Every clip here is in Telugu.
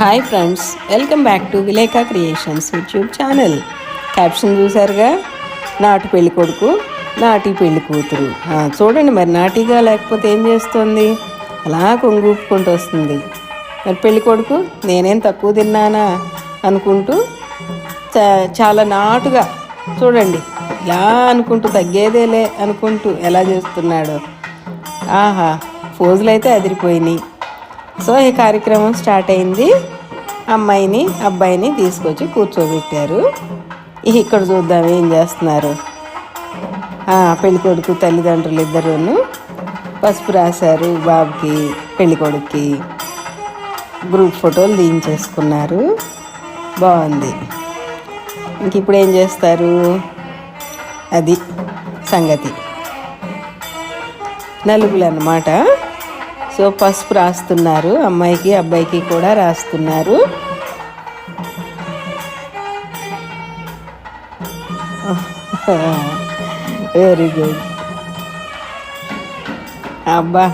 Hi friends welcome back to విలేక creations YouTube channel caption చూసారుగా నాటు పెళ్ళి కొడుకు నాటి పెళ్ళి కూతురు. చూడండి మరి నాటిగా లేకపోతే ఏం చేస్తుంది? అలా కొంగూపుకుంటూ వస్తుంది. మరి పెళ్ళి కొడుకు నేనేం తక్కువ తిన్నానా? అనుకుంటూ చాలా నాటుగా చూడండి ఇలా అనుకుంటూ తగ్గేదేలే అనుకుంటూ ఎలా చేస్తున్నాడో. ఆహా ఫోజులు అయితే అదిరిపోయినాయి. సో ఈ కార్యక్రమం స్టార్ట్ అయింది. అమ్మాయిని అబ్బాయిని తీసుకొచ్చి కూర్చోబెట్టారు. ఇక్కడ చూద్దాం ఏం చేస్తున్నారు. పెళ్ళికొడుకు తల్లిదండ్రులు ఇద్దరును పసుపు రాశారు బాబుకి పెళ్ళికొడుక్కి. గ్రూప్ ఫోటోలు తీయించేసుకున్నారు. బాగుంది. ఇంక ఇప్పుడు ఏం చేస్తారు? అది సంగతి. నలుగులు అన్నమాట సో పసుపు రాస్తున్నారు. అమ్మాయికి అబ్బాయికి కూడా రాస్తున్నారు. వెరీ గుడ్ అబ్బా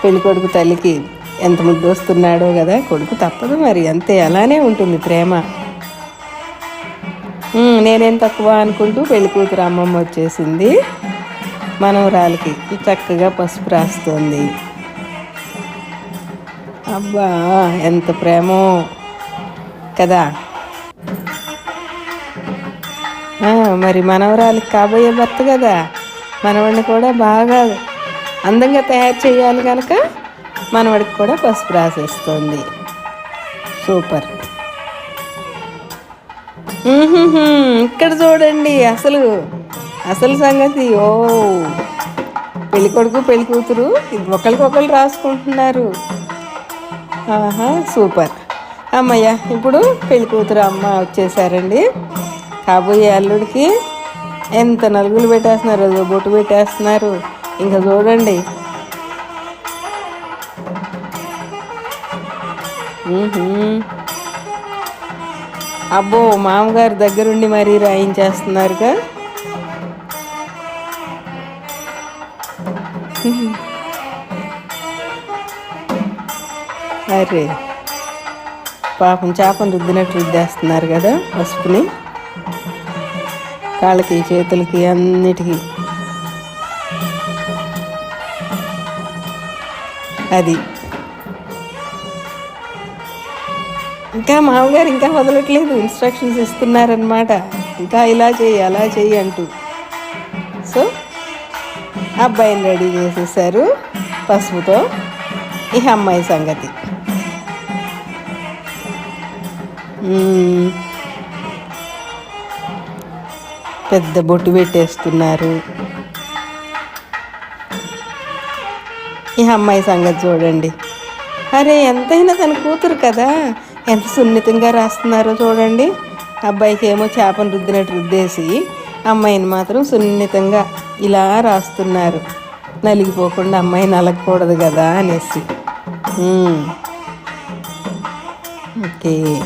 పెళ్ళి కొడుకు తల్లికి ఎంత ముద్దు వస్తున్నాడో కదా కొడుకు తప్పదు మరి. అంతే అలానే ఉంటుంది ప్రేమ. నేనేం తక్కువ అనుకుంటూ పెళ్ళి కూతురు అమ్మమ్మ వచ్చేసింది. మనవరాలకి చక్కగా పసుపు రాస్తుంది. అబ్బా ఎంత ప్రేమో. కదా? మరి మనవరాలకి కాబోయే భర్త కదా? మనవాడిని కూడా బాగా అందంగా తయారు చేయాలి కనుక మనవాడికి కూడా పసుపు రాసేస్తుంది. సూపర్. ఇక్కడ చూడండి అసలు. అసలు సంగతి ఓ పెళ్ళి కొడుకు పెళ్ళి కూతురు ఒకరికొకరు రాసుకుంటున్నారు. ఆహా సూపర్. అమ్మయ్య ఇప్పుడు పెళ్ళి కూతురు అమ్మ వచ్చేసారండి. కాబోయే అల్లుడికి ఎంత నలుగులు పెట్టేస్తున్నారు అదో బొట్టు పెట్టేస్తున్నారు. ఇంకా చూడండి. అబ్బో మామగారు దగ్గరుండి మరీ రాయించేస్తున్నారుగా. అరే పాపం చేపను రుద్దినట్టు రుద్దేస్తున్నారు కదా పసుపుని. కాళ్ళకి చేతులకి అన్నిటికీ. అది. ఇంకా మామగారు ఇంకా వదలట్లేదు ఇన్స్ట్రక్షన్స్ ఇస్తున్నారనమాట ఇంకా ఇలా చెయ్యి అలా చెయ్యి అంటూ. సో అబ్బాయిని రెడీ చేసేసారు పసుపుతో. ఈ అమ్మాయి సంగతి. పెద్ద బొట్టు పెట్టేస్తున్నారు. ఈ అమ్మాయి సంగతి చూడండి. అరే ఎంతైనా తన కూతురు కదా. ఎంత సున్నితంగా రాస్తున్నారో చూడండి. అబ్బాయికి ఏమో చేపను రుద్దినట్టు రుద్దేసి అమ్మాయిని మాత్రం సున్నితంగా ఇలా రాస్తున్నారు. నలిగిపోకుండా అమ్మాయి నలగకూడదు కదా అనేసి. ఓకే.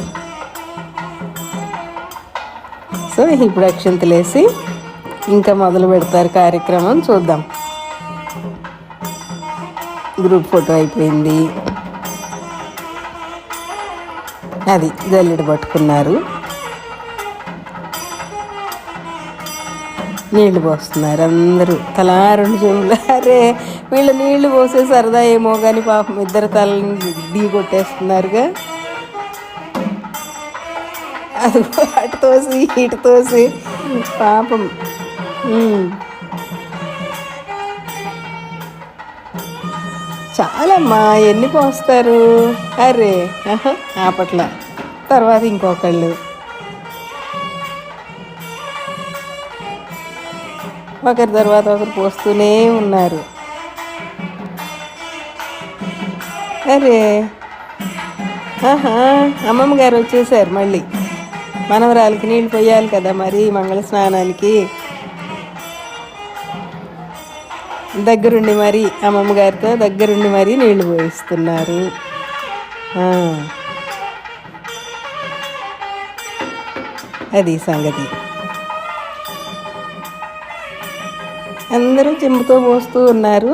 సో ఇప్పుడు అక్షంతలేసి ఇంకా మొదలు పెడతారు కార్యక్రమం. చూద్దాం. గ్రూప్ ఫోటో అయిపోయింది. అది జల్లెడ పట్టుకున్నారు. నీళ్ళు పోస్తున్నారు అందరూ. తలా రెండు చెంబులు అరే వీళ్ళు నీళ్ళు పోసే సరదా ఏమో కానీ పాపం ఇద్దరు తలని ఢీ కొట్టేస్తున్నారుగా. అది అటు తోసి ఇటు తోసి పాపం. చాలమ్మా ఎన్ని పోస్తారు? అరే ఆపట్ల. తర్వాత ఇంకొకళ్ళు. ఒకరి తర్వాత ఒకరు పోస్తూనే ఉన్నారు. అరే ఆహా అమ్మమ్మ గారు వచ్చేసారు మళ్ళీ. మనవరాలకి నీళ్ళు పోయాలి కదా మరి మంగళ స్నానానికి. దగ్గరుండి మరి అమ్మమ్మ గారితో దగ్గరుండి మరి నీళ్ళు పోయిస్తున్నారు. అది సంగతి. అందరూ చెంబుతో పోస్తూ ఉన్నారు.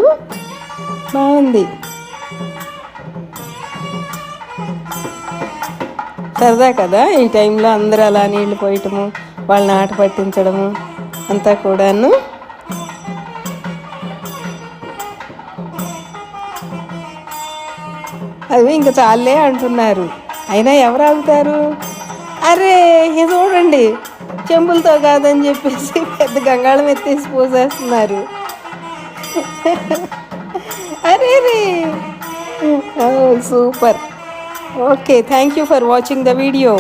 బాగుంది. సరదా కదా ఈ టైంలో అందరూ అలా నీళ్ళు పోయటము వాళ్ళని ఆట పట్టించడము అంతా కూడాను. అవి ఇంకా చాలే అంటున్నారు. అయినా ఎవరు ఆగుతారు? అరే ఇది చూడండి. చెంబులతో కాదని చెప్పేసి పెద్ద గంగాళం ఎత్తేసి పోసేస్తున్నారు. అరే రే. Super. Okay thank you for watching the video